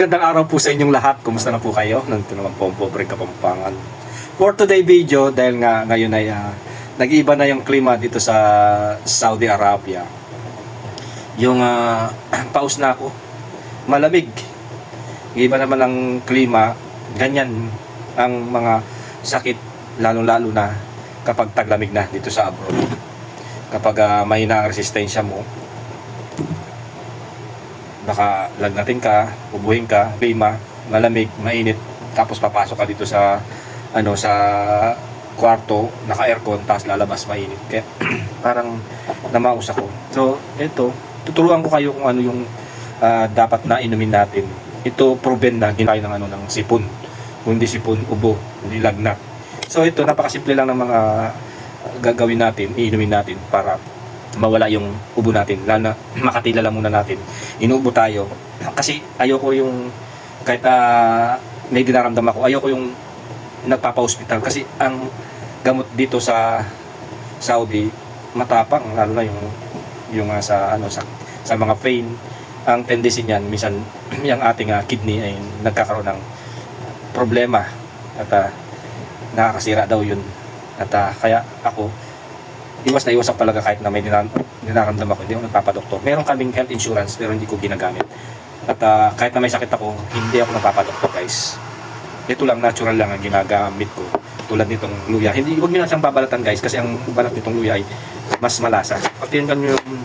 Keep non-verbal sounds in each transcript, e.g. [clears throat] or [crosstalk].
Magandang araw po sa inyong lahat. Kumusta na po kayo? Nandito naman po ang pobreng kapampangan. For today video, dahil nga ngayon ay ah, nag-iiba na yung klima dito sa Saudi Arabia. Yung ah, [clears throat] paus na ako, malamig. Iba naman ang klima, ganyan ang mga sakit, lalong-lalo na kapag taglamig na dito sa abroad. Kapag ah, mahina ang resistensya mo, baka lagnatin ka, ubuhin ka, klima, malamig, mainit, tapos papasok ka dito sa ano sa kwarto, naka-aircon, tapos lalabas mainit. Kaya [clears throat] parang namaus ako. So, ito, tuturuan ko kayo kung ano yung ah, dapat na inumin natin. Ito proven na ginaya ng ano ng sipon. Kung hindi sipon, ubo, hindi lagnat. So ito napakasimple lang ng mga gagawin natin, iinumin natin para mawala yung ubo natin. Lalo na [clears throat] makatila lang muna natin. Inuubo tayo. Kasi ayoko yung kahit ah, may dinaramdam ako, ayoko yung nagpapa-hospital kasi ang gamot dito sa Saudi matapang lalo na yung yung ah, sa ano sa sa mga pain ang tendency niyan minsan [clears throat] yung ating ah, kidney ay nagkakaroon ng problema at ah, nakakasira daw yun at ah, kaya ako iwas na iwas ako talaga kahit na may dinar- dinaramdam ako hindi ako nagpapadoktor. Meron kaming health insurance pero hindi ko ginagamit. At ah, kahit na may sakit ako hindi ako nagpapadoktor guys. Ito lang natural lang ang ginagamit ko. Tulad nitong luya. Hindi huwag niyo na siyang babalatan guys kasi ang balat nitong luya ay mas malasa. Pag tinanggal niyo yung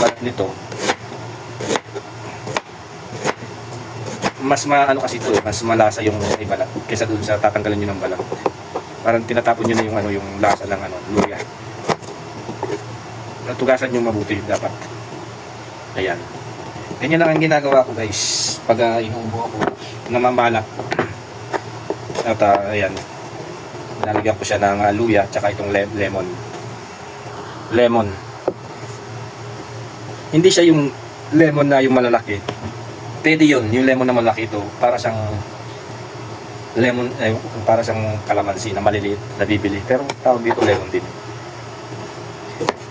balat nito. Mas maano kasi ito, mas malasa yung may balat kaysa doon sa tatanggalan niyo ng balat. Parang tinatapon niyo na yung ano yung lasa ng ano, luya. Natugasan niyo mabuti dapat. Ayan. Ganyan lang ang ginagawa ko guys. Pag uh, inuubo ako, namamalak. At ah, ayan. Nalagyan ko siya ng ah, luya tsaka itong le- lemon. Lemon. Hindi siya yung lemon na yung malalaki pwede yun, yung lemon na malaki ito, para siyang lemon, eh, para siyang kalamansi na maliliit na bibili. Pero tawag dito lemon din.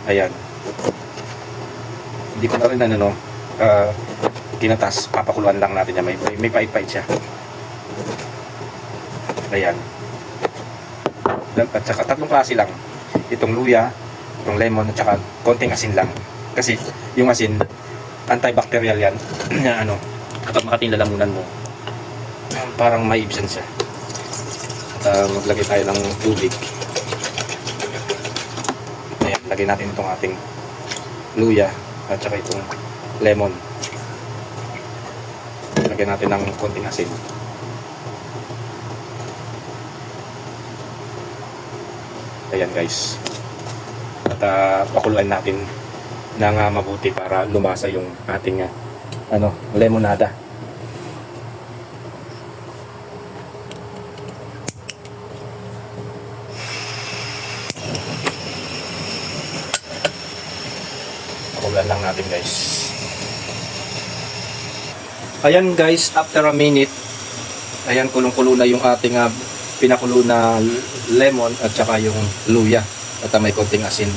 Ayan. Hindi ko na rin ano, no, ah, kinatas, papakuluan lang natin yan. May, may, may pait-pait siya. Ayan. At saka tatlong klase lang. Itong luya, itong lemon, at saka konting asin lang. Kasi yung asin, antibacterial yan. [clears throat] na ano, kapag makating lalamunan mo, parang maibsan siya. At ah, maglagay tayo ng tubig. Ayan, lagay natin itong ating luya at saka itong lemon. Lagyan natin ng konting asin. Ayan guys. At uh, pakuluan natin ng ah, mabuti para lumasa yung ating ah, ano, lemonada. Natin guys. Ayan guys, after a minute, ayan kulong-kulo na yung ating ah, pinakulo na lemon at saka yung luya at ah, may konting asin.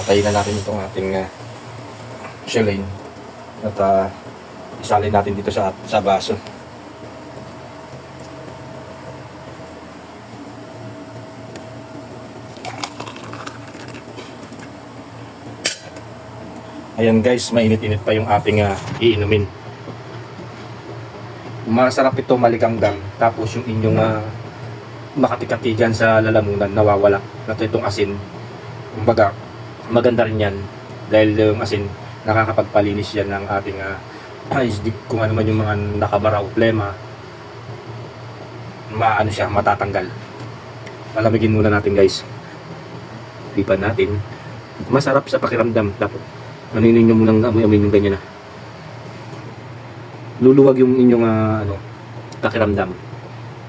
Patayin na natin itong ating uh, shellane at ah, isalin natin dito sa sa baso. Ayan guys, mainit-init pa yung ating ah, iinumin. Masarap ito maliganggang tapos yung inyong uh, makatikati dyan sa lalamunan nawawala. Nato itong asin. Kumbaga, maganda rin yan dahil yung asin nakakapagpalinis yan ng ating ah, [clears throat] di- kung ano man yung mga nakabara plema maano siya, matatanggal palamigin muna natin guys lipan natin masarap sa pakiramdam tapos aninin nyo munang amoy-amoy yung ganyan na luluwag yung inyong ah, ano, pakiramdam.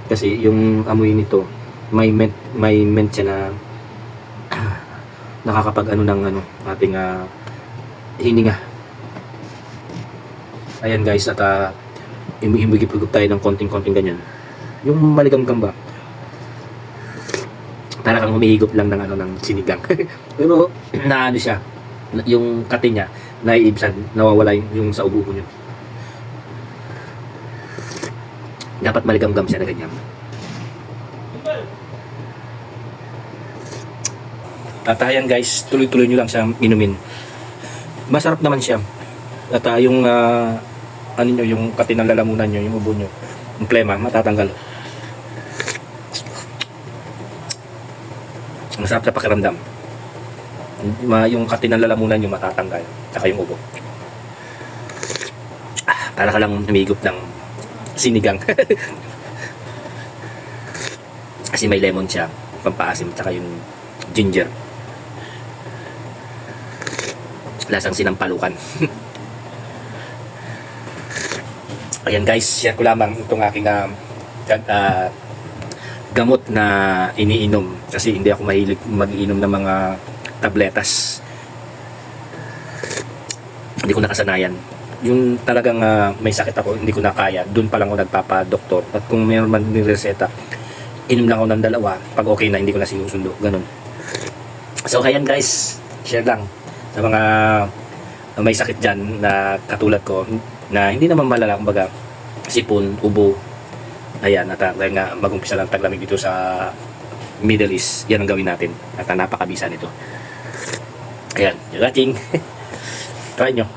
Kasi yung amoy nito may ment, may ment siya na [clears throat] nakakapag ano ng ano ating ah, hininga. Ayan guys at uh, imigip-higop tayo ng konting-konting ganyan. Yung maligamgam ba para kang humihigop lang ng ano ng sinigang. [laughs] Pero [clears throat] na ano siya yung kati niya naiibsan nawawala yung, sa ubo nyo Dapat maligamgam siya na ganyan. At ayan guys, tuloy-tuloy nyo lang siya inumin. Masarap naman siya. At ah, yung ah, ano nyo, yung katinang lalamunan nyo, yung ubo nyo, yung plema, matatanggal. Masarap sa pakiramdam. Yung katinang lalamunan nyo matatanggal. Tsaka yung ubo. Ah, para ka lang humigop ng sinigang. [laughs] Kasi may lemon siya, pampaasim, tsaka yung ginger. Lasang sinampalukan. [laughs] Ayan guys, share ko lamang itong aking gag- ah, gamot na iniinom kasi hindi ako mahilig mag-inom ng mga tabletas. Hindi ko nakasanayan. Yung talagang ah, may sakit ako, hindi ko na kaya. Doon pa lang ako nagpapa-doktor. At kung mayroon man ni reseta, inom lang ako ng dalawa. Pag okay na, hindi ko na sinusundo. Ganun. So, ayan guys, share lang sa mga may sakit dyan na katulad ko na hindi naman malala, kumbaga sipon, ubo, ayan, at uh, dahil nga mag-umpisa lang taglamig dito sa Middle East, yan ang gawin natin at uh, napakabisa nito. Ayan, you're watching. Try nyo.